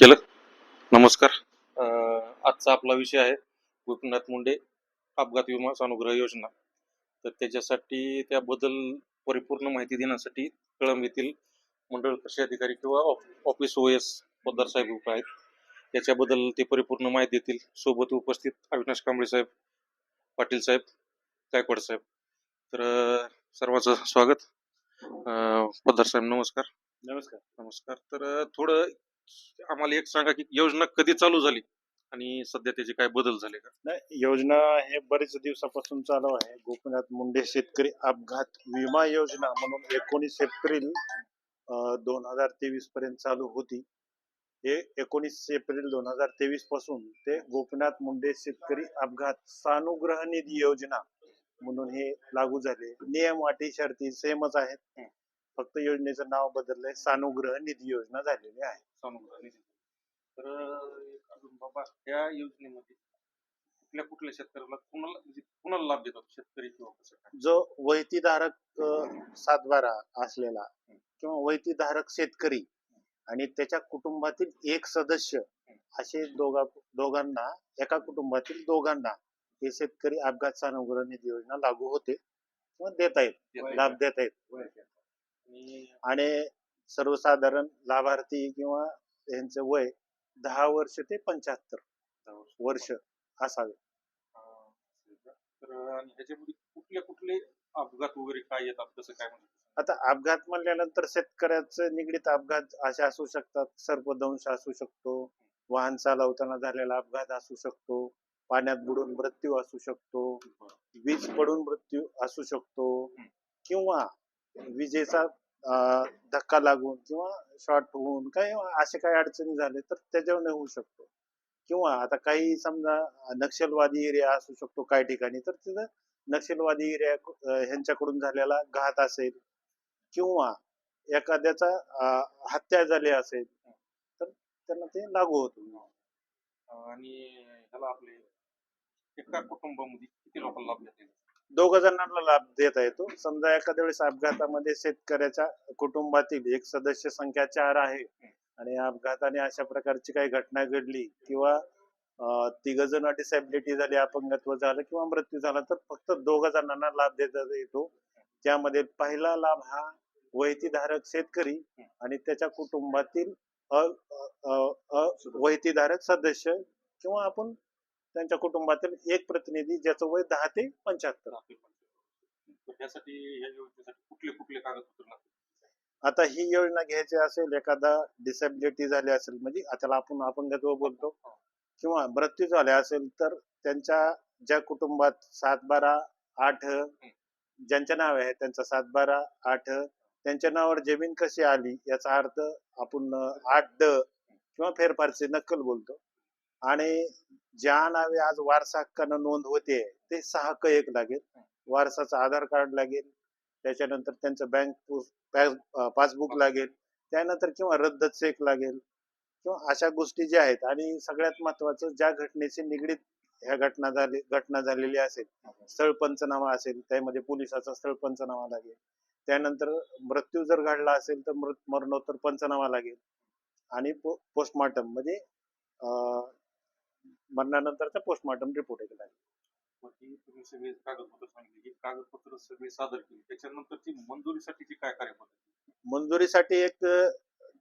केलं. नमस्कार. अं, आजचा आपला विषय आहे गोपीनाथ मुंडे अपघात विमा अनुग्रह योजना. तर त्याच्यासाठी त्याबद्दल परिपूर्ण माहिती देण्यासाठी कळंब येथील मंडळ कृषी अधिकारी किंवा off- office O S Poddar साहेब उभे आहेत. त्याच्याबद्दल ते परिपूर्ण माहिती देतील. सोबत उपस्थित अविनाश कांबळे साहेब पाटील साहेब गायकवाड साहेब. तर सर्वांचं स्वागत. पोद्दार साहेब नमस्कार. नमस्कार. नमस्कार. तर थोडं आम्हाला एक सांगा की योजना कधी चालू झाली? आणि सध्या त्याचे काय बदल झाले का? नाही योजना हे बरेच दिवसापासून चालू आहे. गोपीनाथ मुंडे शेतकरी अपघात विमा योजना म्हणून एकोणीस एप्रिल दोन हजार तेवीस पर्यंत चालू होती. हे एकोणीस एप्रिल दोन हजार तेवीसपासून ते गोपीनाथ मुंडे शेतकरी अपघात सानुग्रह निधी योजना म्हणून हे लागू झाले. नियम अटी शर्ती सेमच आहेत. फक्त योजनेचं नाव बदललंय. सानुग्रह निधी योजना झालेली आहे. सानुग्रह निधी. तर एक अजून बाबा या योजनेमध्ये कुठल्या कुठल्या शेतकऱ्याला कुणाला म्हणजे कुणाला लाभ देतात शेतकरी किंवा कसं काय जो वैतीधारक अ, सातबारा असलेला किंवा वैतीधारक शेतकरी आणि त्याच्या कुटुंबातील एक सदस्य असे दोघा दोघांना एका कुटुंबातील दोघांना हे शेतकरी अपघात सानुग्रह निधी योजना लागू होते किंवा देता येत लाभ देता येत आणि सर्वसाधारण लाभार्थी किंवा यांचं वय दहा वर्ष ते पंच्याहत्तर वर्ष. असावे. कुठले कुठले अपघात वगैरे काय येतात? कसं काय आता अपघात म्हणल्यानंतर शेतकऱ्याचं निगडीत अपघात असे असू शकतात. सर्पदंश असू शकतो. वाहन चालवताना झालेला अपघात असू शकतो. पाण्यात बुडून मृत्यू असू शकतो. वीज पडून मृत्यू असू शकतो. किंवा विजेचा धक्का लागून किंवा शॉर्ट होऊन काही असे काही अडचणी झाले तर त्याच्यावर होऊ शकतो. किंवा आता काही समजा नक्षलवादी एरिया असू शकतो काही ठिकाणी तर तिथं नक्षलवादी एरिया ह्यांच्याकडून झालेला घात असेल किंवा एखाद्याचा हत्या झाली असेल तर त्यांना ते लागू होतं आणि त्याला आपले एका कुटुंबामध्ये किती लोकांना लाभ दोघ जणांना लाभ देता येतो. समजा एखाद्या वेळेस अपघातामध्ये शेतकऱ्याच्या कुटुंबातील एक सदस्य संख्या चार आहे आणि अपघाताने अशा प्रकारची काही घटना घडली किंवा तिघ जण डिसॅबिलिटी झाली अपंगत्व झालं किंवा मृत्यू झाला तर फक्त दोघ जणांना लाभ देता येतो. त्यामध्ये पहिला लाभ हा वहितीधारक शेतकरी आणि त्याच्या कुटुंबातील अ- वहितीधारक सदस्य किंवा आपण त्यांच्या कुटुंबातील एक प्रतिनिधी ज्याचं वय दहा ते पंच्याहत्तर. आता ही योजना घ्यायची असेल एखादा डिसॅबिलिटी झाली असेल म्हणजे त्याला आपण अपंगत्व बोलतो किंवा मृत्यू झाला असेल तर त्यांच्या ज्या कुटुंबात सात बारा आठ ज्यांच्या नाव आहे त्यांचा सात बारा आठ त्यांच्या नावावर जमीन कशी आली याचा अर्थ आपण आठ ड किंवा फेरफारचे नक्कल बोलतो. आणि ज्या नावे आज वारसा हक्कानं नोंद होते ते सहा हक्क एक लागेल. वारसाचं आधार कार्ड लागेल. त्याच्यानंतर त्यांचं बँक पासबुक लागेल. त्यानंतर किंवा रद्द चेक लागेल. किंवा अशा गोष्टी ज्या आहेत आणि सगळ्यात महत्वाचं ज्या घटनेशी निगडीत ह्या घटना झाली घटना झालेली असेल स्थळ पंचनामा असेल त्यामध्ये पोलिसाचा स्थळ पंचनामा लागेल. त्यानंतर मृत्यू जर घडला असेल तर मृत मरणोत्तर पंचनामा लागेल. आणि पोस्टमॉर्टम म्हणजे मरणानंतरचा पोस्टमॉर्टम रिपोर्ट ही तुम्ही सगळे कागदपत्र सांगितले कागदपत्र सगळे सादर केली. त्याच्यानंतरची मंजुरीसाठीची काय कार्यपद्धती? मंजुरीसाठी एक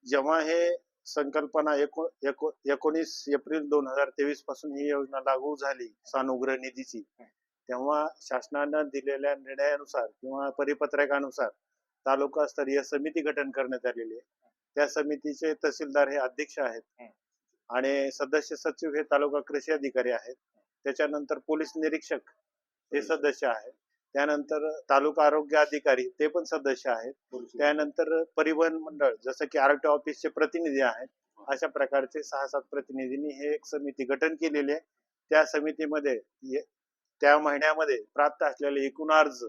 जेव्हा हे संकल्पना एको एको एकोणीस एप्रिल दोन हजार तेवीसपासून ही योजना लागू झाली सानुग्रह निधीची तेव्हा शासनानं दिलेल्या निर्णयानुसार किंवा परिपत्रकानुसार तालुकास्तरीय समिती गठन करण्यात आलेली आहे. त्या समितीचे तहसीलदार हे अध्यक्ष आहेत. आणि सदस्य सचिव हे तालुका कृषी अधिकारी आहेत. त्याच्यानंतर पोलीस निरीक्षक हे सदस्य आहेत. त्यानंतर तालुका आरोग्य अधिकारी ते पण सदस्य आहेत. त्यानंतर परिवहन मंडळ जसं की आर टी ऑफिसचे प्रतिनिधी आहेत. अशा प्रकारचे सहा सात प्रतिनिधींनी हे एक समिती गठन केलेली आहे. त्या समितीमध्ये त्या महिन्यामध्ये प्राप्त असलेले एकूण अर्ज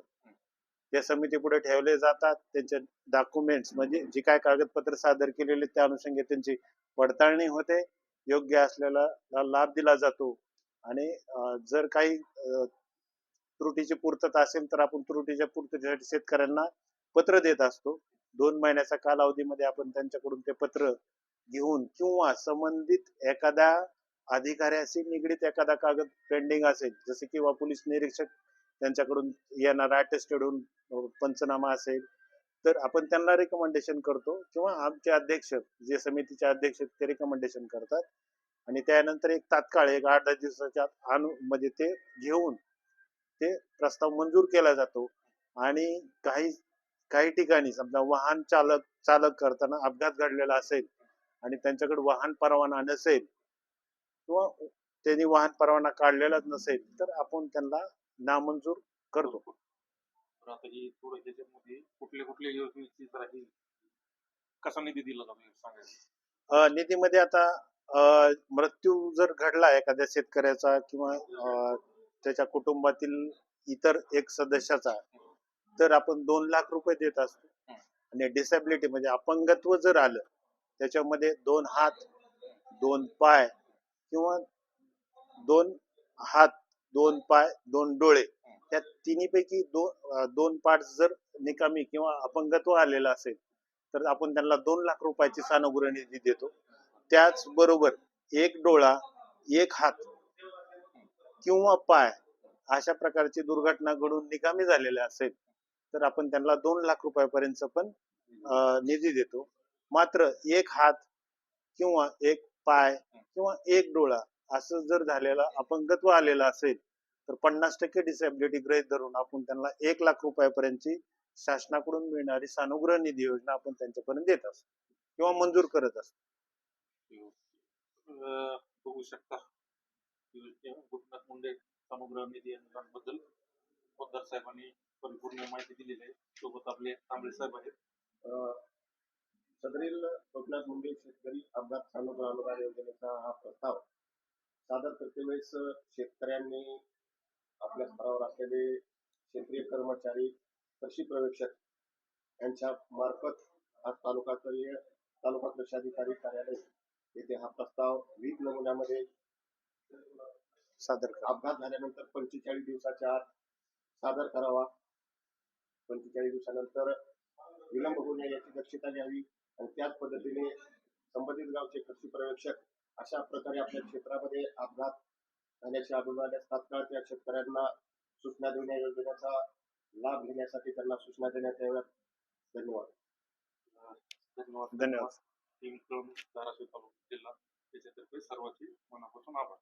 या समिती पुढे ठेवले जातात. त्यांचे डॉक्युमेंट्स म्हणजे जे काय कागदपत्र सादर केलेले त्या अनुषंगी त्यांची पडताळणी होते. योग्य असलेला लाभ दिला जातो. आणि जर काही त्रुटीची पूर्तता असेल तर आपण त्रुटीच्या पूर्ततेसाठी शेतकऱ्यांना पत्र देत असतो. दोन महिन्याच्या कालावधीमध्ये आपण त्यांच्याकडून ते पत्र घेऊन किंवा संबंधित एखाद्या अधिकाऱ्याशी निगडीत एखादा कागद पेंडिंग असेल जसे किंवा पोलीस निरीक्षक त्यांच्याकडून येणारा अटेस्टेड होऊन पंचनामा असेल तर आपण त्यांना रिकमेंडेशन करतो किंवा आमचे अध्यक्ष जे समितीचे अध्यक्ष ते रिकमेंडेशन करतात. आणि त्यानंतर एक तात्काळ एक आठ दहा दिवसाच्या आत म्हणजे ते घेऊन ते प्रस्ताव मंजूर केला जातो. आणि काही काही ठिकाणी समजा वाहन चालक चालक करताना अपघात घडलेला असेल आणि त्यांच्याकडे वाहन परवाना नसेल किंवा त्यांनी वाहन परवाना काढलेलाच नसेल तर आपण त्यांना नामंजूर करतो. तर आता ही थोडं ह्याच्यामध्ये कुठल्या कुठल्या योजनेची जरा ही कसा निधी दिला जातो हे सांगायचं? अ, निधीमध्ये आता अ, मृत्यू जर घडला एखाद्या शेतकऱ्याचा किंवा अ, त्याच्या कुटुंबातील इतर एक सदस्याचा तर आपण दोन लाख रुपये देत असतो. आणि डिसेबिलिटी म्हणजे अपंगत्व जर आलं त्याच्यामध्ये दोन हात दोन पाय किंवा दोन हात दोन पाय दोन डोळे त्या तिन्हीपैकी दोन दोन पार्ट जर निकामी किंवा अपंगत्व आलेलं असेल तर आपण त्यांना दोन लाख रुपयाची सानुग्रह निधी देतो. त्याचबरोबर एक डोळा एक हात किंवा पाय अशा प्रकारची दुर्घटना घडून निकामी झालेल्या असेल तर आपण त्यांना दोन लाख रुपयापर्यंत पण निधी देतो. मात्र एक हात किंवा एक पाय किंवा एक डोळा असं जर झालेला अपंगत्व आलेलं असेल तर पन्नास टक्के डिसेबिलिटी ग्रहित धरून आपण त्यांना एक लाख रुपयापर्यंतची शासनाकडून मिळणारी सानुग्रह निधी योजना आपण त्यांच्यापर्यंत देत असतो किंवा मंजूर करत असतो. बघू शकता. गोपीनाथ मुंडे सानुग्रह निधी अनुदानबद्दल पोद्दार साहेबांनी परिपूर्ण माहिती दिलेली आहे. सोबत आपले तांबळे साहेब आहेत. सदरील गोपीनाथ मुंडे शेतकरी अपघात सानुग्रह अनुदान योजनेचा हा प्रस्ताव सादर करते वेळेस शेतकऱ्यांनी आपल्या स्तरावर असलेले क्षेत्रीय कर्मचारी कृषी पर्यवेक्षक यांच्या मार्फत आज तालुकास्तरीय तालुका कृषी अधिकारी कार्यालय येथे हा प्रस्ताव वीस नमुन्यामध्ये सादर अपघात झाल्यानंतर पंचेचाळीस दिवसाच्या आत सादर करावा. पंचेचाळीस दिवसानंतर विलंब होऊ नये याची दक्षता घ्यावी आणि त्याच पद्धतीने संबंधित गावचे कृषी पर्यवेक्षक अशा प्रकारे आपल्या क्षेत्रामध्ये अपघात झाल्याचे आढळून आल्यास तात्काळ त्या शेतकऱ्यांना सूचना देऊन या योजनेचा लाभ घेण्यासाठी त्यांना सूचना देण्यात याव्यात. धन्यवाद. धन्यवाद. धन्यवाद. टीम धाराशिव तालुका जिल्हा त्याच्यातर्फे सर्वांचे मनापासून आभार.